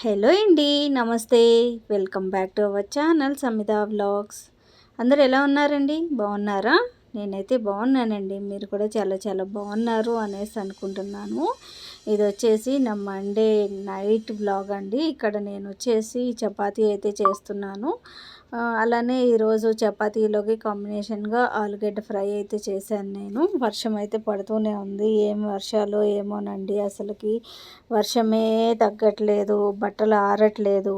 Hello అండి నమస్తే. Welcome back to our channel Samitha vlogs. అందరు ఎలా ఉన్నారండి? బాగున్నారా? నేనైతే బాగున్నానండి. మీరు కూడా చాలా చాలా బాగున్నారు అనేసి అనుకుంటున్నాను. ఇది వచ్చేసి నా మండే నైట్ బ్లాగ్ అండి. ఇక్కడ నేను వచ్చేసి చపాతీ అయితే చేస్తున్నాను. అలానే ఈరోజు చపాతీలోకి కాంబినేషన్గా ఆలుగడ్డ ఫ్రై అయితే చేశాను నేను. వర్షం అయితే పడుతూనే ఉంది. ఏం వర్షాలు ఏమోనండి అసలుకి. వర్షమే తగ్గట్లేదు. బట్టలు ఆరట్లేదు.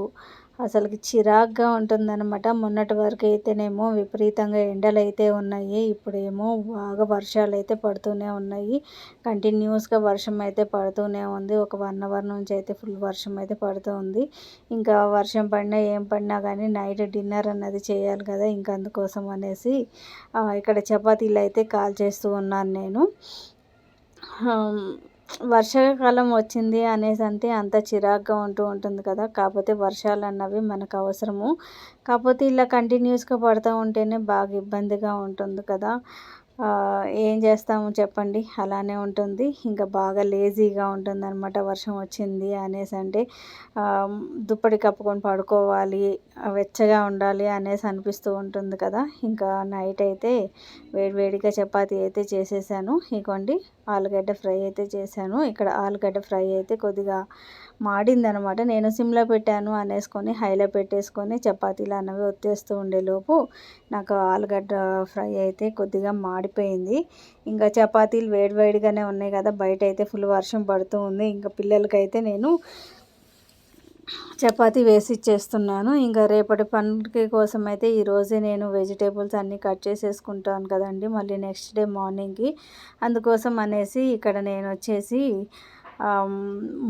అసలుకి చిరాగ్గా ఉంటుందన్నమాట. మొన్నటి వరకు అయితేనేమో విపరీతంగా ఎండలు అయితే ఉన్నాయి ఇప్పుడేమో బాగా వర్షాలు అయితే పడుతూనే ఉన్నాయి. కంటిన్యూస్గా వర్షం అయితే పడుతూనే ఉంది. ఒక వన్ అవర్ నుంచి అయితే ఫుల్ వర్షం అయితే పడుతూ ఉంది. ఇంకా వర్షం పడినా ఏం పడినా కానీ నైట్ డిన్నర్ అన్నది చేయాలి కదా ఇంకా అందుకోసం అనేసి ఇక్కడ చపాతీలు అయితే కాల్ చేస్తూ ఉన్నాను నేను. వర్షాకాలం వచ్చింది అనేసి అంటే అంత చిరాగ్గా ఉంటూ ఉంటుంది కదా. కాకపోతే వర్షాలు అన్నవి మనకు అవసరము. కాకపోతే ఇలా కంటిన్యూస్గా పడుతూ ఉంటేనే బాగా ఇబ్బందిగా ఉంటుంది కదా. ఏం చేస్తాము చెప్పండి. అలానే ఉంటుంది. ఇంకా బాగా లేజీగా ఉంటుంది అనమాట వర్షం వచ్చింది అనేసి అంటే దుప్పటి కప్పుకొని పడుకోవాలి వెచ్చగా ఉండాలి అనేసి అనిపిస్తూ ఉంటుంది కదా. ఇంకా నైట్ అయితే వేడివేడిగా చపాతి అయితే చేసేసాను. ఇగోండి ఆలుగడ్డ ఫ్రై అయితే చేశాను. ఇక్కడ ఆలుగడ్డ ఫ్రై అయితే కొద్దిగా మాడిందనమాట. నేను సిమ్లో పెట్టాను అనేసుకొని హైలో పెట్టేసుకొని చపాతీలు అన్నవి ఒత్తేస్తూ ఉండేలోపు నాకు ఆలుగడ్డ ఫ్రై అయితే కొద్దిగా మాడిపోయింది. ఇంకా చపాతీలు వేడివేడిగానే ఉన్నాయి కదా బయట అయితే ఫుల్ వర్షం పడుతూ ఉంది. ఇంకా పిల్లలకైతే నేను చపాతీ వేసి ఇచ్చేస్తున్నాను. ఇంకా రేపటి పండుగ కోసం అయితే ఈరోజే నేను వెజిటేబుల్స్ అన్నీ కట్ చేసేసుకుంటాను కదండి మళ్ళీ నెక్స్ట్ డే మార్నింగ్కి. అందుకోసం అనేసి ఇక్కడ నేను వచ్చేసి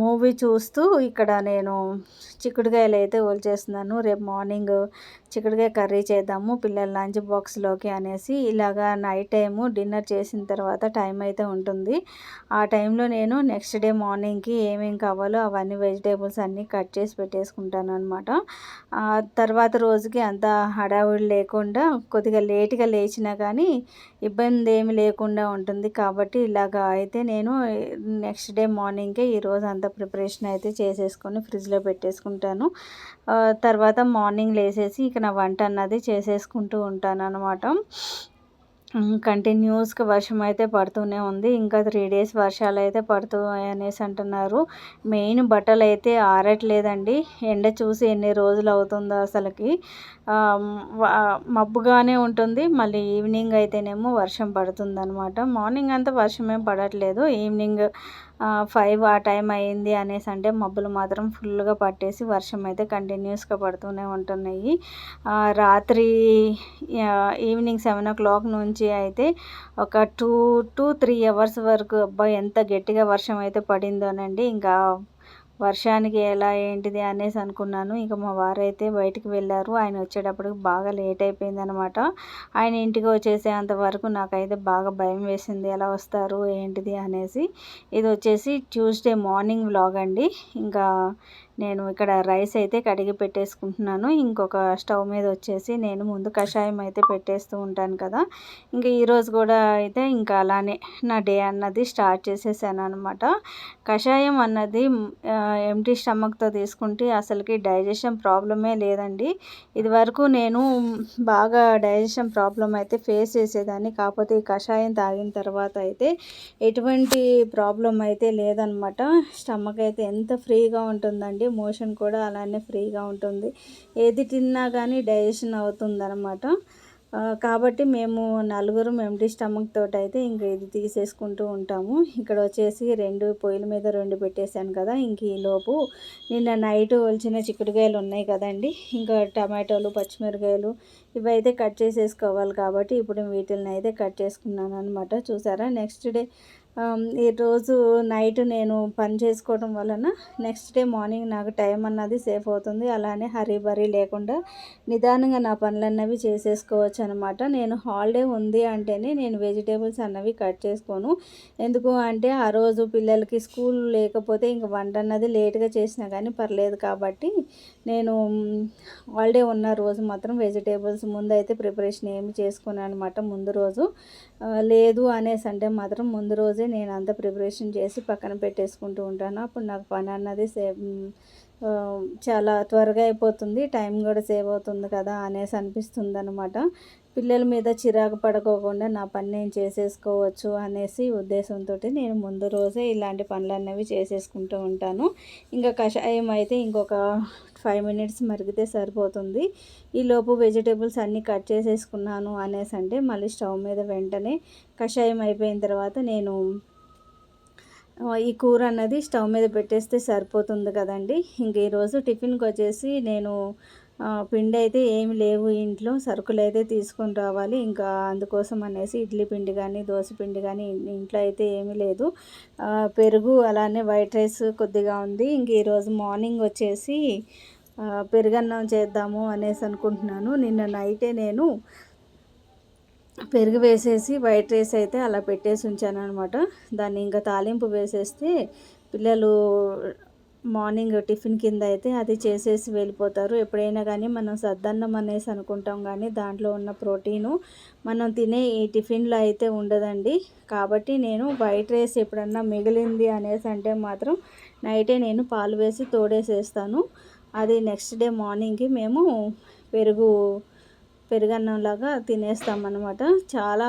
మూవీ చూస్తూ ఇక్కడ నేను చిక్కుడుకాయలు అయితే చేస్తున్నాను రేపు మార్నింగ్ చిక్కుడుకాయ కర్రీ చేద్దాము పిల్లల లంచ్ బాక్స్లోకి అనేసి. ఇలాగా నైట్ టైము డిన్నర్ చేసిన తర్వాత టైం అయితే ఉంటుంది. ఆ టైంలో నేను నెక్స్ట్ డే మార్నింగ్కి ఏమేమి కావాలో అవన్నీ వెజిటేబుల్స్ అన్నీ కట్ చేసి పెట్టేసుకుంటాను అనమాట తర్వాత రోజుకి అంత హడావుడి లేకుండా కొద్దిగా లేట్గా లేచినా కానీ ఇబ్బంది ఏమి లేకుండా ఉంటుంది. కాబట్టి ఇలాగా అయితే నేను నెక్స్ట్ డే మార్నింగ్కే ఈరోజు అంత ప్రిపరేషన్ అయితే చేసేసుకొని ఫ్రిడ్జ్లో పెట్టేసుకుంటాను. తర్వాత మార్నింగ్ లేసేసి ఇక నా వంట అన్నది చేసేసుకుంటూ ఉంటాను అనమాట కంటిన్యూస్గా వర్షం అయితే పడుతూనే ఉంది. ఇంకా త్రీ డేస్ వర్షాలు అయితే పడుతూ అనేసి అంటున్నారు. మెయిన్ బట్టలు అయితే ఆరట్లేదండి. ఎండ చూసి ఎన్ని రోజులు అవుతుందో అసలుకి. మబ్బుగానే ఉంటుంది. మళ్ళీ ఈవినింగ్ అయితేనేమో వర్షం పడుతుంది అనమాట మార్నింగ్ అంతా వర్షం ఏం పడట్లేదు. ఈవినింగ్ ఫైవ్ ఆ టైం అయింది అనేసి అంటే మబ్బులు మాత్రం ఫుల్గా పట్టేసి వర్షం అయితే కంటిన్యూస్గా పడుతూనే ఉంటున్నాయి. రాత్రి ఈవినింగ్ సెవెన్ ఓ క్లాక్ నుంచి అయితే ఒక టూ టు త్రీ అవర్స్ వరకు అబ్బాయి ఎంత గట్టిగా వర్షం అయితే పడిందోనండి. ఇంకా వర్షానికి ఎలా ఏంటిది అనేసి అనుకున్నాను. ఇక మా వారైతే బయటికి వెళ్ళారు. ఆయన వచ్చేటప్పటికి బాగా లేట్ అయిపోయింది అనమాట ఆయన ఇంటికి వచ్చేసేంత వరకు నాకైతే బాగా భయం వేసింది. ఎలా వస్తారు ఏంటిది అనేసి. ఇది వచ్చేసి ట్యూస్డే మార్నింగ్ వ్లాగ్ అండి. ఇంకా నేను ఇక్కడ రైస్ అయితే కడిగి పెట్టేసుకుంటున్నాను. ఇంకొక స్టవ్ మీద వచ్చేసి నేను ముందు కషాయం అయితే పెట్టేస్తూ ఉంటాను కదా. ఇంకా ఈరోజు కూడా అయితే ఇంకా అలానే నా డే అన్నది స్టార్ట్ చేసేసాను అనమాట కషాయం అన్నది ఎంటీ స్టమక్తో తీసుకుంటే అసలుకి డైజెషన్ ప్రాబ్లమే లేదండి. ఇదివరకు నేను బాగా డైజెషన్ ప్రాబ్లం అయితే ఫేస్ చేసేదాన్ని. కాకపోతే ఈ కషాయం తాగిన తర్వాత అయితే ఎటువంటి ప్రాబ్లం అయితే లేదనమాట స్టమక్ అయితే ఎంత ఫ్రీగా ఉంటుందండి. మోషన్ కూడా అలానే ఫ్రీగా ఉంటుంది. ఏది తిన్నా కానీ డైజెషన్ అవుతుందన్నమాట. కాబట్టి మేము నలుగురు ఎంటీ స్టమక్ తోటి అయితే ఇంక ఇది తీసేసుకుంటూ ఉంటాము. ఇక్కడ వచ్చేసి రెండు పొయ్యిల మీద రెండు పెట్టేశాను కదా ఇంక ఈ లోపు నిన్న నైట్ ఒలిచిన చిక్కుడుకాయలు ఉన్నాయి కదండి. ఇంకా టమాటోలు పచ్చిమిరకాయలు ఇవైతే కట్ చేసేసుకోవాలి కాబట్టి ఇప్పుడు వీటిని అయితే కట్ చేసుకున్నాను అనమాట చూసారా? నెక్స్ట్ డే ఈరోజు నైట్ నేను పని చేసుకోవడం వలన నెక్స్ట్ డే మార్నింగ్ నాకు టైం అన్నది సేఫ్ అవుతుంది. అలానే హరీ బరీ లేకుండా నిదానంగా నా పనులన్నవి చేసేసుకోవచ్చు అనమాట నేను హాలిడే ఉంది అంటేనే నేను వెజిటేబుల్స్ అన్నవి కట్ చేసుకోను. ఎందుకు అంటే ఆ రోజు పిల్లలకి స్కూల్ లేకపోతే ఇంక వంట అన్నది లేట్గా చేసినా కానీ పర్లేదు కాబట్టి నేను హాలిడే ఉన్న రోజు మాత్రం వెజిటేబుల్స్ ముందు అయితే ప్రిపరేషన్ ఏమి చేసుకున్నాను అనమాట ముందు రోజు లేదు అనేసి అంటే మాత్రం ముందు రోజే నేను అంత ప్రిపరేషన్ చేసి పక్కన పెట్టేసుకుంటూ ఉంటాను. అప్పుడు నాకు పని అన్నది సేవ్ చాలా త్వరగా అయిపోతుంది టైం కూడా సేవ్ అవుతుంది కదా అనేసి అనిపిస్తుంది అనమాట పిల్లల మీద చిరాకు పడుకోకుండా నా పని నేను చేసేసుకోవచ్చు అనేసి ఉద్దేశంతో నేను ముందు రోజే ఇలాంటి పనులు అనేవి చేసేసుకుంటూ ఉంటాను. ఇంకా కషాయం అయితే ఇంకొక ఫైవ్ మినిట్స్ మరిగితే సరిపోతుంది. ఈలోపు వెజిటేబుల్స్ అన్నీ కట్ చేసేసుకున్నాను అనేసి అంటే మళ్ళీ స్టవ్ మీద వెంటనే కషాయం అయిపోయిన తర్వాత నేను ఈ కూర అన్నది స్టవ్ మీద పెట్టేస్తే సరిపోతుంది కదండి. ఇంక ఈరోజు టిఫిన్కి వచ్చేసి నేను పిండి అయితే ఏమి లేవు ఇంట్లో. సరుకులు అయితే తీసుకొని రావాలి. ఇంకా అందుకోసం అనేసి ఇడ్లీ పిండి కానీ దోశ పిండి కానీ ఇంట్లో అయితే ఏమీ లేదు. పెరుగు అలానే వైట్ రైస్ కొద్దిగా ఉంది. ఇంక ఈరోజు మార్నింగ్ వచ్చేసి పెరుగన్నం చేద్దాము అనేసి అనుకుంటున్నాను. నిన్న నైటే నేను పెరుగు వేసేసి వైట్ రైస్ అయితే అలా పెట్టేసి ఉంచాను అనమాట దాన్ని ఇంకా తాలింపు వేసేస్తే పిల్లలు మార్నింగ్ టిఫిన్ కింద అయితే అది చేసేసి వెళ్ళిపోతారు. ఎప్పుడైనా కానీ మనం సద్దన్నం అనేసి అనుకుంటాం కానీ దాంట్లో ఉన్న ప్రోటీను మనం తినే ఈ టిఫిన్లో అయితే ఉండదండి. కాబట్టి నేను వైట్ రైస్ ఎప్పుడన్నా మిగిలింది అనేసి అంటే మాత్రం నైటే నేను పాలు వేసి తోడేసేస్తాను. అది నెక్స్ట్ డే మార్నింగ్కి మేము పెరుగు పెరుగన్నంలాగా అనమాట చాలా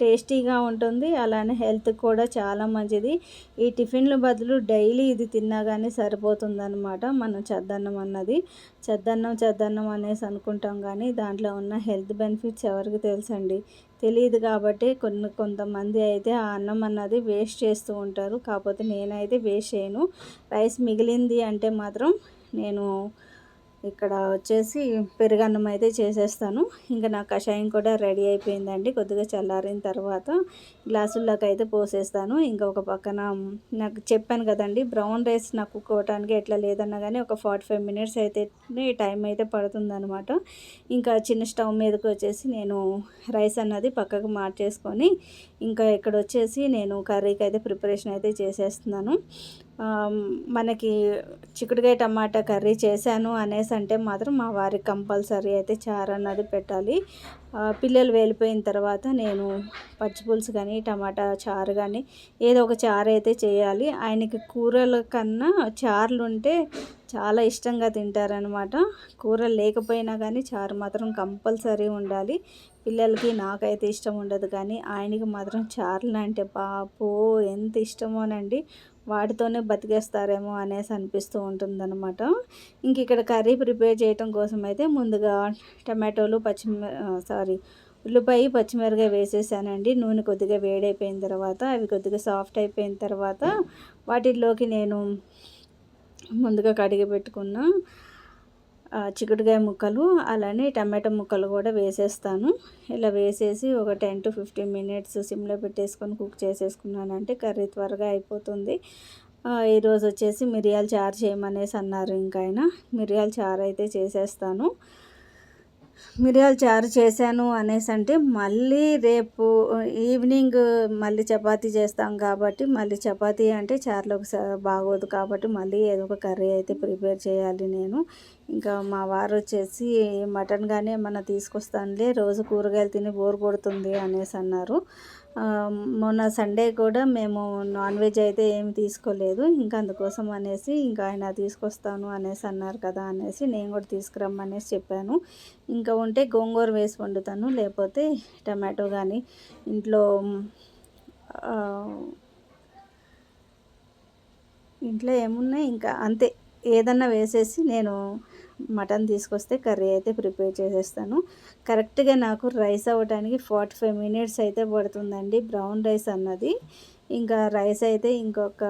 టేస్టీగా ఉంటుంది. అలానే హెల్త్ కూడా చాలా మంచిది. ఈ టిఫిన్ల బదులు డైలీ ఇది తిన్నా కానీ సరిపోతుందనమాట మనం చద్దన్నం అన్నది. చద్దన్నం చద్దన్నం అనేసి అనుకుంటాం కానీ దాంట్లో ఉన్న హెల్త్ బెనిఫిట్స్ ఎవరికి తెలుసండి? తెలియదు కాబట్టి కొన్ని కొంతమంది అయితే ఆ అన్నం అన్నది వేస్ట్ చేస్తూ ఉంటారు. కాకపోతే నేనైతే వేస్ట్ చేయను. రైస్ మిగిలింది అంటే మాత్రం నేను ఇక్కడ వచ్చేసి పెరుగన్నం అయితే చేసేస్తాను. ఇంకా నా కషాయం కూడా రెడీ అయిపోయిందండి. కొద్దిగా చల్లారిన తర్వాత గ్లాసుల్లోకి అయితే పోసేస్తాను. ఇంకా ఒక పక్కన నాకు చెప్పాను కదండి బ్రౌన్ రైస్ నాకు కుక్కోవటానికి ఎట్లా లేదన్నా కానీ ఒక ఫార్టీ ఫైవ్ మినిట్స్ అయితే టైం అయితే పడుతుందన్నమాట. ఇంకా చిన్న స్టవ్ మీదకి వచ్చేసి నేను రైస్ అన్నది పక్కకు మార్చేసుకొని ఇంకా ఇక్కడ వచ్చేసి నేను కర్రీకి అయితే ప్రిపరేషన్ అయితే చేసేస్తున్నాను. మనకి చిక్కుడుకాయ టమాటా కర్రీ చేశాను అనేసి అంటే మాత్రం మా వారికి కంపల్సరీ అయితే చారు అన్నది పెట్టాలి. పిల్లలు వెళ్ళిపోయిన తర్వాత నేను పచ్చిపులుసు కానీ టమాటా చారు కానీ ఏదో ఒక చారు అయితే చేయాలి. ఆయనకి కూరల కన్నా చారులు ఉంటే చాలా ఇష్టంగా తింటారనమాట కూర లేకపోయినా కానీ చారు మాత్రం కంపల్సరీ ఉండాలి. పిల్లలకి నాకైతే ఇష్టం ఉండదు కానీ ఆయనకి మాత్రం చారులు అంటే పాపో ఎంత ఇష్టమోనండి. వాటితోనే బతికేస్తారేమో అనేసి అనిపిస్తూ ఉంటుందన్నమాట. ఇంక ఇక్కడ కర్రీ ప్రిపేర్ చేయటం కోసం అయితే ముందుగా టమాటోలు పచ్చిమి సారీ ఉల్లిపాయ పచ్చిమిరకాయ వేసేసానండి. నూనె కొద్దిగా వేడైపోయిన తర్వాత అవి కొద్దిగా సాఫ్ట్ అయిపోయిన తర్వాత వాటిల్లోకి నేను ముందుగా కడిగి పెట్టుకున్న చిక్కుడుకాయ ముక్కలు అలానే టమాటో ముక్కలు కూడా వేసేస్తాను. ఇలా వేసేసి ఒక టెన్ టు ఫిఫ్టీన్ మినిట్స్ సిమ్లో పెట్టేసుకొని కుక్ చేసేసుకున్నానంటే కర్రీ త్వరగా అయిపోతుంది. ఈరోజు వచ్చేసి మిరియాల చారు చేయమనేసి అన్నారు ఇంకా ఆయన మిరియాల చారు అయితే చేసేస్తాను. మిరియాల చారు చేశాను అనేసి అంటే మళ్ళీ రేపు ఈవినింగ్ మళ్ళీ చపాతీ చేస్తాం కాబట్టి మళ్ళీ చపాతీ అంటే చారులోకి బాగోదు కాబట్టి మళ్ళీ ఏదో ఒక కర్రీ అయితే ప్రిపేర్ చేయాలి నేను. ఇంకా మా వారు వచ్చేసి మటన్ కానీ ఏమన్నా తీసుకొస్తానులే రోజు కూరగాయలు తిని బోర్ కొడుతుంది అనేసి అన్నారు. మొన్న సండే కూడా మేము నాన్ వెజ్ అయితే ఏమి తీసుకోలేదు. ఇంకా అందుకోసం అనేసి ఇంకా ఆయన తీసుకొస్తాను అనేసి అన్నారు కదా అనేసి నేను కూడా తీసుకురమ్మనేసి చెప్పాను. ఇంకా ఉంటే గోంగూర వేసి వండుతాను. లేకపోతే టమాటో కానీ ఇంట్లో ఇంట్లో ఏమున్నాయి? ఇంకా అంతే. ఏదన్నా వేసేసి నేను మటన్ తీసుకొస్తే కర్రీ అయితే ప్రిపేర్ చేసేస్తాను. కరెక్ట్గా నాకు రైస్ అవ్వడానికి ఫార్టీ ఫైవ్ మినిట్స్ అయితే పడుతుందండి. బ్రౌన్ రైస్ అన్నది. ఇంకా రైస్ అయితే ఇంకొక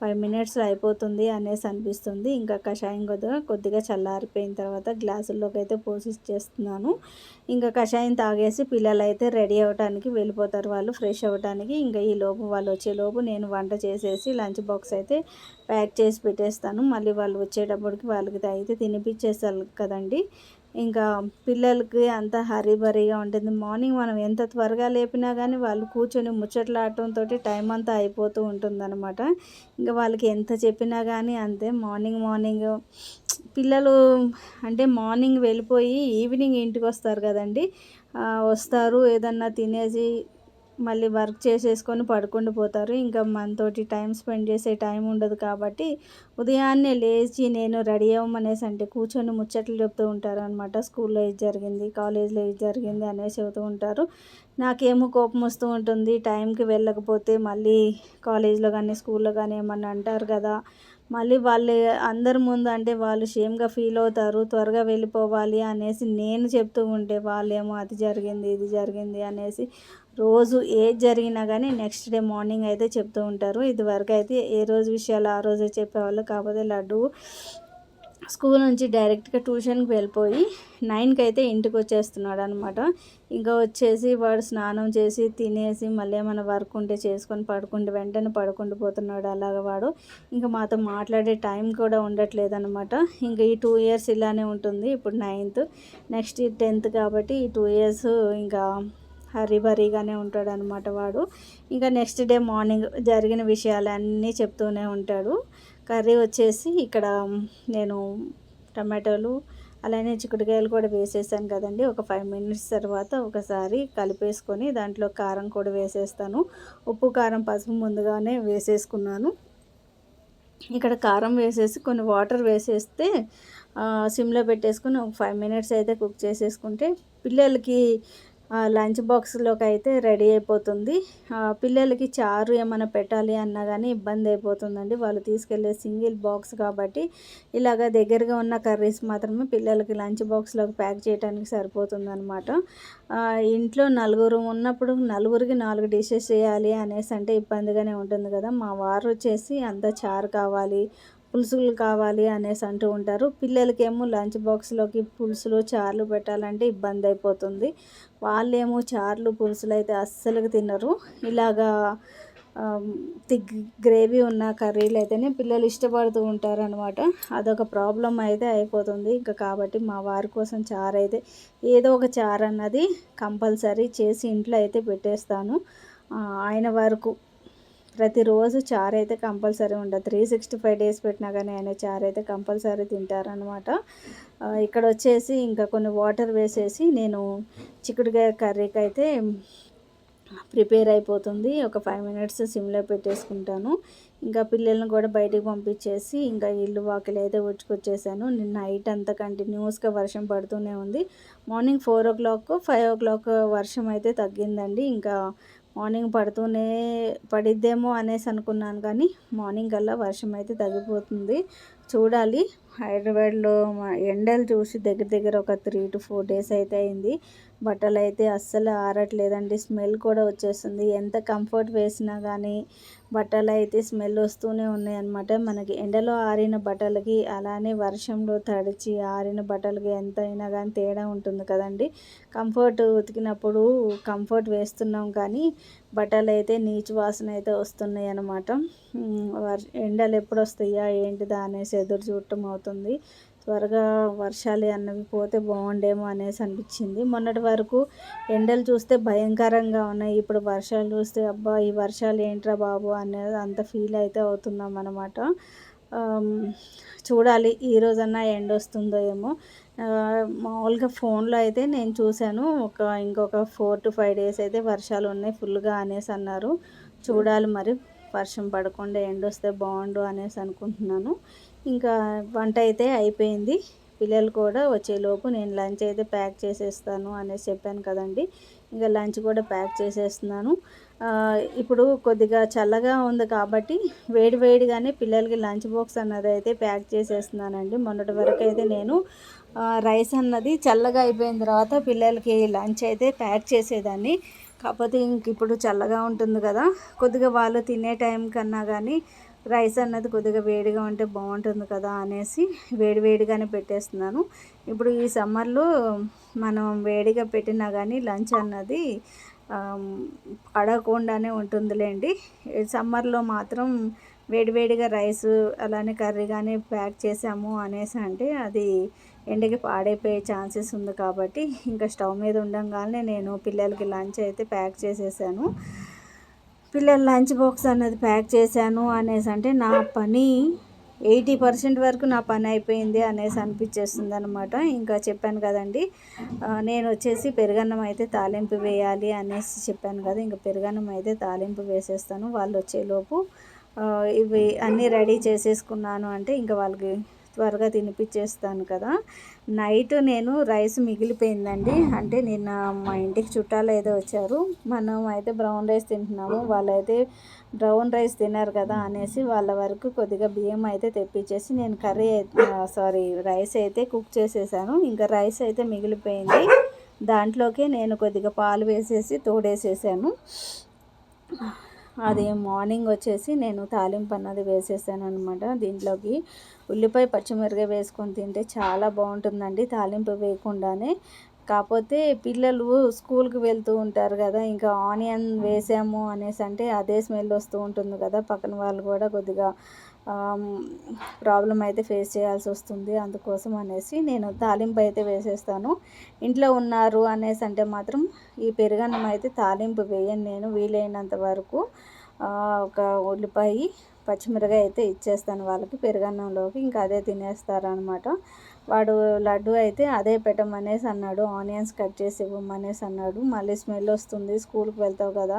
ఫైవ్ మినిట్స్లో అయిపోతుంది అనేసి అనిపిస్తుంది. ఇంకా కషాయం కొద్దిగా కొద్దిగా చల్లారిపోయిన తర్వాత గ్లాసుల్లోకి అయితే పోసి చేస్తున్నాను ఇంకా కషాయం తాగేసి పిల్లలు అయితే రెడీ అవ్వడానికి వెళ్ళిపోతారు వాళ్ళు ఫ్రెష్ అవ్వడానికి ఇంకా ఈ లోపు వాళ్ళు వచ్చేలోపు నేను వంట చేసేసి లంచ్ బాక్స్ అయితే ప్యాక్ చేసి పెట్టేస్తాను. మళ్ళీ వాళ్ళు వచ్చేటప్పటికి వాళ్ళకి అయితే తినిపించేస్తారు కదండి. ఇంకా పిల్లలకి అంత హరీబరీగా ఉంటుంది. మార్నింగ్ మనం ఎంత త్వరగా లేపినా కానీ వాళ్ళు కూర్చొని ముచ్చట్లాడటంతో టైం అంతా అయిపోతూ ఉంటుందన్నమాట. ఇంకా వాళ్ళకి ఎంత చెప్పినా కానీ అంతే. మార్నింగ్ మార్నింగ్ పిల్లలు అంటే మార్నింగ్ వెళ్ళిపోయి ఈవినింగ్ ఇంటికి వస్తారు కదండి. వస్తారు ఏదన్నా తినేసి మళ్ళీ వర్క్ చేసేసుకొని పడుకుండి పోతారు. ఇంకా మనతోటి టైం స్పెండ్ చేసే టైం ఉండదు కాబట్టి ఉదయాన్నే లేచి నేను రెడీ అవ్వమనేసి అంటే కూర్చొని ముచ్చట్లు చెప్తూ ఉంటారు అనమాట స్కూల్లో ఇది జరిగింది కాలేజ్లో ఇది జరిగింది అనేసి చెబుతూ ఉంటారు. నాకేమో కోపం వస్తూ ఉంటుంది. టైంకి వెళ్ళకపోతే మళ్ళీ కాలేజ్లో కానీ స్కూల్లో కానీ ఏమన్నా అంటారు కదా. మళ్ళీ వాళ్ళు అందరి ముందు అంటే వాళ్ళు షేమ్గా ఫీల్ అవుతారు. త్వరగా వెళ్ళిపోవాలి అనేసి నేను చెప్తూ ఉంటే వాళ్ళేమో అది జరిగింది ఇది జరిగింది అనేసి రోజు ఏది జరిగినా కానీ నెక్స్ట్ డే మార్నింగ్ అయితే చెప్తూ ఉంటారు. ఇదివరకు అయితే ఏ రోజు విషయాలు ఆ రోజే చెప్పేవాళ్ళు. కాకపోతే లడ్డు స్కూల్ నుంచి డైరెక్ట్గా ట్యూషన్కి వెళ్ళిపోయి నైన్కి అయితే ఇంటికి వచ్చేస్తున్నాడు అనమాట ఇంకా వచ్చేసి వాడు స్నానం చేసి తినేసి మళ్ళీ ఏమైనా వర్క్ ఉంటే చేసుకొని పడుకుంటే వెంటనే పడుకుంటూ పోతున్నాడు అలాగ వాడు. ఇంకా మాతో మాట్లాడే టైం కూడా ఉండట్లేదు అనమాట ఇంకా ఈ టూ ఇయర్స్ ఇలానే ఉంటుంది. ఇప్పుడు నైన్త్ నెక్స్ట్ టెన్త్ కాబట్టి ఈ టూ ఇయర్స్ ఇంకా హరీ ఉంటాడు అనమాట వాడు. ఇంకా నెక్స్ట్ డే మార్నింగ్ జరిగిన విషయాలన్నీ చెప్తూనే ఉంటాడు. కర్రీ వచ్చేసి ఇక్కడ నేను టమాటోలు అలానే చిక్కుడుకాయలు కూడా వేసేసాను కదండి. ఒక ఫైవ్ మినిట్స్ తర్వాత ఒకసారి కలిపేసుకొని దాంట్లో కారం కూడా వేసేస్తాను. ఉప్పు కారం పసుపు ముందుగానే వేసేసుకున్నాను. ఇక్కడ కారం వేసేసి కొన్ని వాటర్ వేసేస్తే సిమ్లో పెట్టేసుకొని ఒక ఫైవ్ మినిట్స్ అయితే కుక్ చేసేసుకుంటే పిల్లలకి లంచ్ బాక్స్లోకి అయితే రెడీ అయిపోతుంది. పిల్లలకి చారు ఏమైనా పెట్టాలి అన్నా కానీ ఇబ్బంది అయిపోతుందండి. వాళ్ళు తీసుకెళ్ళే సింగిల్ బాక్స్ కాబట్టి ఇలాగ దగ్గరగా ఉన్న కర్రీస్ మాత్రమే పిల్లలకి లంచ్ బాక్స్లోకి ప్యాక్ చేయడానికి సరిపోతుంది అనమాట ఇంట్లో నలుగురు ఉన్నప్పుడు నలుగురికి నాలుగు డిషెస్ చేయాలి అనేసి అంటే ఇబ్బందిగానే ఉంటుంది కదా. మా వారు వచ్చేసి అంత చారు కావాలి పులుసులు కావాలి అనేసి అంటూ ఉంటారు. పిల్లలకేమో లంచ్ బాక్స్లోకి పులుసులు చార్లు పెట్టాలంటే ఇబ్బంది అయిపోతుంది. వాళ్ళేమో చార్లు పులుసులు అయితే అస్సలు తినరు. ఇలాగా థిక్ గ్రేవీ ఉన్న కర్రీలు అయితేనే పిల్లలు ఇష్టపడుతూ ఉంటారు అనమాట అదొక ప్రాబ్లం అయితే అయిపోతుంది. ఇంకా కాబట్టి మా వారి కోసం చారు అయితే ఏదో ఒక చారు అన్నది కంపల్సరీ చేసి ఇంట్లో అయితే పెట్టేస్తాను. ఆయన వరకు ప్రతిరోజు చారు అయితే కంపల్సరీ ఉండదు త్రీ సిక్స్టీ ఫైవ్ డేస్ పెట్టినా కానీ ఆయన చారు అయితే కంపల్సరీ తింటారనమాట ఇక్కడ వచ్చేసి ఇంకా కొన్ని వాటర్ వేసేసి నేను చిక్కుడుకాయ కర్రీకి అయితే ప్రిపేర్ అయిపోతుంది. ఒక ఫైవ్ మినిట్స్ సిమ్లో పెట్టేసుకుంటాను. ఇంకా పిల్లల్ని కూడా బయటికి పంపించేసి ఇంకా ఇల్లు వాకిలి అయితే ఉచ్చుకొచ్చేసాను నిన్న నైట్ అంతా కంటిన్యూస్గా వర్షం పడుతూనే ఉంది. Morning four o'clock five o'clock వర్షం అయితే తగ్గిందండి. ఇంకా మార్నింగ్ పడుతూనే పడిద్దేమో అనేసి అనుకున్నాను కానీ మార్నింగ్ కల్లా వర్షం అయితే తగ్గిపోతుంది. చూడాలి. హైదరాబాద్లో ఎండలు చూసి దగ్గర దగ్గర ఒక త్రీ టు ఫోర్ డేస్ అయితే అయింది. బట్టలు అయితే అస్సలు ఆరట్లేదండి. స్మెల్ కూడా వచ్చేస్తుంది. ఎంత కంఫర్ట్ వేసినా కానీ బట్టలు అయితే స్మెల్ వస్తూనే ఉన్నాయి అనమాట మనకి ఎండలో ఆరిన బట్టలకి అలానే వర్షంలో తడిచి ఆరిన బట్టలకి ఎంత అయినా కానీ తేడా ఉంటుంది కదండి. కంఫర్ట్ ఉతికినప్పుడు కంఫర్ట్ వేస్తున్నాం కానీ బట్టలు అయితే నీచు వాసన అయితే వస్తున్నాయి అనమాట ఎండలు ఎప్పుడు వస్తాయా ఏంటిదా అనేసి ఎదురు చూడటం అవుతుంది. త్వరగా వర్షాలు అన్నవి పోతే బాగుండేమో అనేసి అనిపించింది. మొన్నటి వరకు ఎండలు చూస్తే భయంకరంగా ఉన్నాయి. ఇప్పుడు వర్షాలు చూస్తే అబ్బా ఈ వర్షాలు ఏంట్రా బాబు అనేది అంత ఫీల్ అయితే అవుతున్నాం అనమాట చూడాలి ఈ రోజన్నా ఎండ వస్తుందో ఏమో. మామూలుగా ఫోన్లో అయితే నేను చూశాను. ఒక ఇంకొక ఫోర్ టు ఫైవ్ డేస్ అయితే వర్షాలు ఉన్నాయి ఫుల్గా అనేసి అన్నారు. చూడాలి మరి వర్షం పడకుండా ఎండొస్తే బాగుండు అనేసి అనుకుంటున్నాను. ఇంకా వంట అయితే అయిపోయింది. పిల్లలు కూడా వచ్చేలోపు నేను లంచ్ అయితే ప్యాక్ చేసేస్తాను అనేసి చెప్పాను కదండి. ఇంకా లంచ్ కూడా ప్యాక్ చేసేస్తున్నాను. ఇప్పుడు కొద్దిగా చల్లగా ఉంది కాబట్టి వేడి వేడిగానే పిల్లలకి లంచ్ బాక్స్ అన్నది అయితే ప్యాక్ చేసేస్తున్నానండి. మొన్నటి వరకు అయితే నేను రైస్ అన్నది చల్లగా అయిపోయిన తర్వాత పిల్లలకి లంచ్ అయితే ప్యాక్ చేసేదాన్ని. కాకపోతే ఇంక ఇప్పుడు చల్లగా ఉంటుంది కదా. కొద్దిగా వాళ్ళు తినే టైం కన్నా కానీ రైస్ అన్నది కొద్దిగా వేడిగా ఉంటే బాగుంటుంది కదా అనేసి వేడివేడిగానే పెట్టేస్తున్నాను. ఇప్పుడు ఈ సమ్మర్లో మనం వేడిగా పెట్టినా కానీ లంచ్ అన్నది అడగకుండానే ఉంటుందిలేండి. సమ్మర్లో మాత్రం వేడివేడిగా రైస్ అలానే కర్రీ కానీ ప్యాక్ చేసాము అనేసి అంటే అది ఎండకి పాడైపోయే ఛాన్సెస్ ఉంది కాబట్టి ఇంకా స్టవ్ మీద ఉండంగానే నేను పిల్లలకి లంచ్ అయితే ప్యాక్ చేసేసాను. పిల్లల లంచ్ బాక్స్ అన్నది ప్యాక్ చేశాను అనేసి అంటే నా పని ఎయిటీ పర్సెంట్ వరకు నా పని అయిపోయింది అనేసి అనిపించేస్తుంది అనమాట ఇంకా చెప్పాను కదండి నేను వచ్చేసి పెరుగన్నం అయితే తాలింపు వేయాలి అనేసి చెప్పాను కదా ఇంకా పెరుగన్నం అయితే తాలింపు వేసేస్తాను. వాళ్ళు వచ్చేలోపు ఇవి అన్నీ రెడీ చేసేసుకున్నాను అంటే ఇంకా వాళ్ళకి త్వరగా తినిపించేస్తాను కదా. నైట్ నేను రైస్ మిగిలిపోయిందండి. అంటే నిన్న మా ఇంటికి చుట్టాలు అయితే వచ్చారు. మనం అయితే బ్రౌన్ రైస్ తింటున్నాము. వాళ్ళైతే బ్రౌన్ రైస్ తిన్నారు కదా అనేసి వాళ్ళ వరకు కొద్దిగా బియ్యం అయితే తెప్పించేసి నేను కర్రీ సారీ రైస్ అయితే కుక్ చేసేసాను. ఇంకా రైస్ అయితే మిగిలిపోయింది. దాంట్లోకి నేను కొద్దిగా పాలు వేసేసి తోడేసేసాను. అది మార్నింగ్ వచ్చేసి నేను తాలింపు అన్నది వేసేసాను అనమాట దీంట్లోకి. ఉల్లిపాయ పచ్చిమిరకాయ వేసుకొని తింటే చాలా బాగుంటుందండి తాలింపు వేయకుండానే. కాకపోతే పిల్లలు స్కూల్కి వెళ్తూ ఉంటారు కదా ఇంకా ఆనియన్ వేసాము అనేసి అంటే అదే స్మెల్ వస్తూ ఉంటుంది కదా పక్కన వాళ్ళు కూడా కొద్దిగా. ప్రాబ్లం అయితే ఫేస్ చేయాల్సి వస్తుంది అందుకోసం అనేసి నేను తాలింపు అయితే వేసేస్తాను. ఇంట్లో ఉన్నారు అనేసి అంటే మాత్రం ఈ పెరుగన్నం అయితే తాలింపు వేయను నేను వీలైనంత వరకు ఒక ఉల్లిపాయ పచ్చిమిరకాయ అయితే ఇచ్చేస్తాను వాళ్ళకి పెరుగన్నంలోకి ఇంకా అదే తినేస్తారనమాట వాడు లడ్డు అయితే అదే పెట్టమనేసి అన్నాడు. ఆనియన్స్ కట్ చేసి ఇవ్వమనేసి అన్నాడు. మళ్ళీ స్మెల్ వస్తుంది. స్కూల్కి వెళ్తావు కదా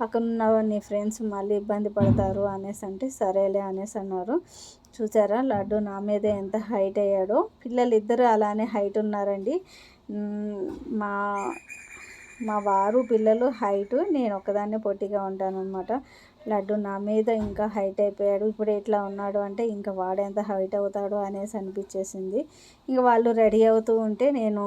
పక్కనున్న నీ ఫ్రెండ్స్ మళ్ళీ ఇబ్బంది పడతారు అనేసి అంటే సరేలే అనేసి అన్నారు. చూసారా లడ్డు నా మీద ఎంత హైట్ అయ్యాడో. పిల్లలు ఇద్దరు అలానే హైట్ ఉన్నారండి. మా మా వారు పిల్లలు హైట్ నేను ఒక్కదాన్నే పొట్టిగా ఉంటాను అనమాట లడ్డు నా మీద ఇంకా హైట్ అయిపోయాడు. ఇప్పుడు ఎట్లా ఉన్నాడు అంటే ఇంకా వాడెంత హైట్ అవుతాడు అనేసి అనిపించేసింది. ఇంకా వాళ్ళు రెడీ అవుతూ ఉంటే నేను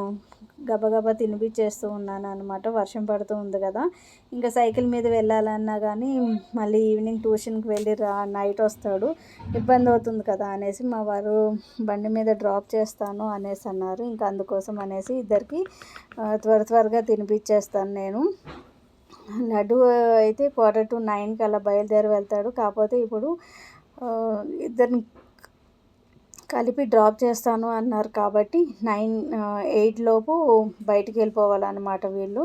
గబగబా తినిపించేస్తూ ఉన్నాను అనమాట వర్షం పడుతూ ఉంది కదా. ఇంకా సైకిల్ మీద వెళ్ళాలన్నా కానీ మళ్ళీ ఈవినింగ్ ట్యూషన్కి వెళ్ళి రా నైట్ వస్తాడు. ఇబ్బంది అవుతుంది కదా అనేసి మా వారు బండి మీద డ్రాప్ చేస్తాను అనేసి అన్నారు. ఇంకా అందుకోసం అనేసి ఇద్దరికి త్వర త్వరగా తినిపించేస్తాను నేను. లడ్డు అయితే క్వార్టర్ టు నైన్కి అలా బయలుదేరి వెళ్తాడు. కాకపోతే ఇప్పుడు ఇద్దరిని కలిపి డ్రాప్ చేస్తాను అన్నారు కాబట్టి నైన్ ఎయిట్ లోపు బయటికి వెళ్ళిపోవాలన్నమాట వీళ్ళు.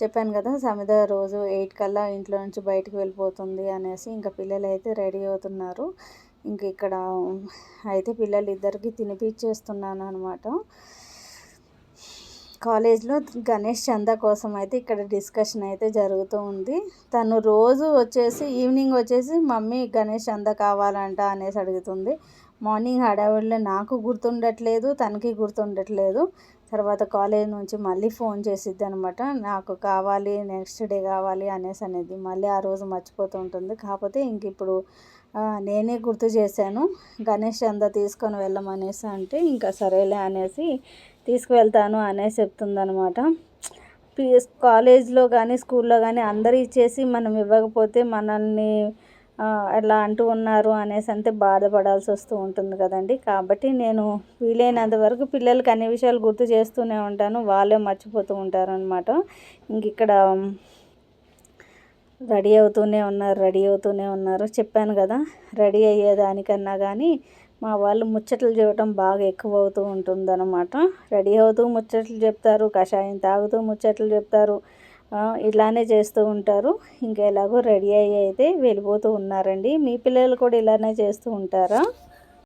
చెప్పాను కదా సమిత రోజు ఎయిట్ కల్లా ఇంట్లో నుంచి బయటికి వెళ్ళిపోతుంది అనేసి ఇంకా పిల్లలు అయితే రెడీ అవుతున్నారు. ఇంక ఇక్కడ అయితే పిల్లలు ఇద్దరికి తినిపించేస్తున్నాను అనమాట కాలేజ్లో గణేష్ చందా కోసం అయితే ఇక్కడ డిస్కషన్ అయితే జరుగుతూ ఉంది. తను రోజు వచ్చేసి ఈవినింగ్ వచ్చేసి మమ్మీ గణేష్ చందా కావాలంట అనేసి అడుగుతుంది. మార్నింగ్ హడావిడిలో నాకు గుర్తుండట్లేదు తనకి గుర్తుండట్లేదు. తర్వాత కాలేజ్ నుంచి మళ్ళీ ఫోన్ చేసిద్ది అనమాట. నాకు కావాలి నెక్స్ట్ డే కావాలి అనేసి అనేది. మళ్ళీ ఆ రోజు మర్చిపోతూ ఉంటుంది. కాకపోతే ఇంక ఇప్పుడు నేనే గుర్తు చేశాను. గణేష్ చందా తీసుకొని వెళ్ళమనేసి అంటే ఇంకా సరేలే అనేసి తీసుకువెళ్తాను అనేసి చెప్తుందనమాట పీఎస్ కాలేజ్లో కానీ స్కూల్లో కానీ అందరు ఇచ్చేసి మనం ఇవ్వకపోతే మనల్ని ఎలా అట్లా అంటూ ఉన్నారు అనేసి అంతే బాధపడాల్సి వస్తూ ఉంటుంది కదండి. కాబట్టి నేను వీలైనంత వరకు పిల్లలకి అన్ని విషయాలు గుర్తు చేస్తూనే ఉంటాను. వాళ్ళే మర్చిపోతూ ఉంటారు అనమాట ఇంక ఇక్కడ రెడీ అవుతూనే ఉన్నారు రెడీ అవుతూనే ఉన్నారు. చెప్పాను కదా రెడీ అయ్యేదానికన్నా కానీ మా వాళ్ళు ముచ్చట్లు చెప్పడం బాగా ఎక్కువ అవుతూ ఉంటుందన్నమాట. రెడీ అవుతూ ముచ్చట్లు చెప్తారు కషాయం తాగుతూ ముచ్చట్లు చెప్తారు. ఇలానే చేస్తూ ఉంటారు. ఇంకా ఎలాగో రెడీ అయ్యి అయితే వెళ్ళిపోతూ ఉన్నారండి. మీ పిల్లలు కూడా ఇలానే చేస్తూ ఉంటారా?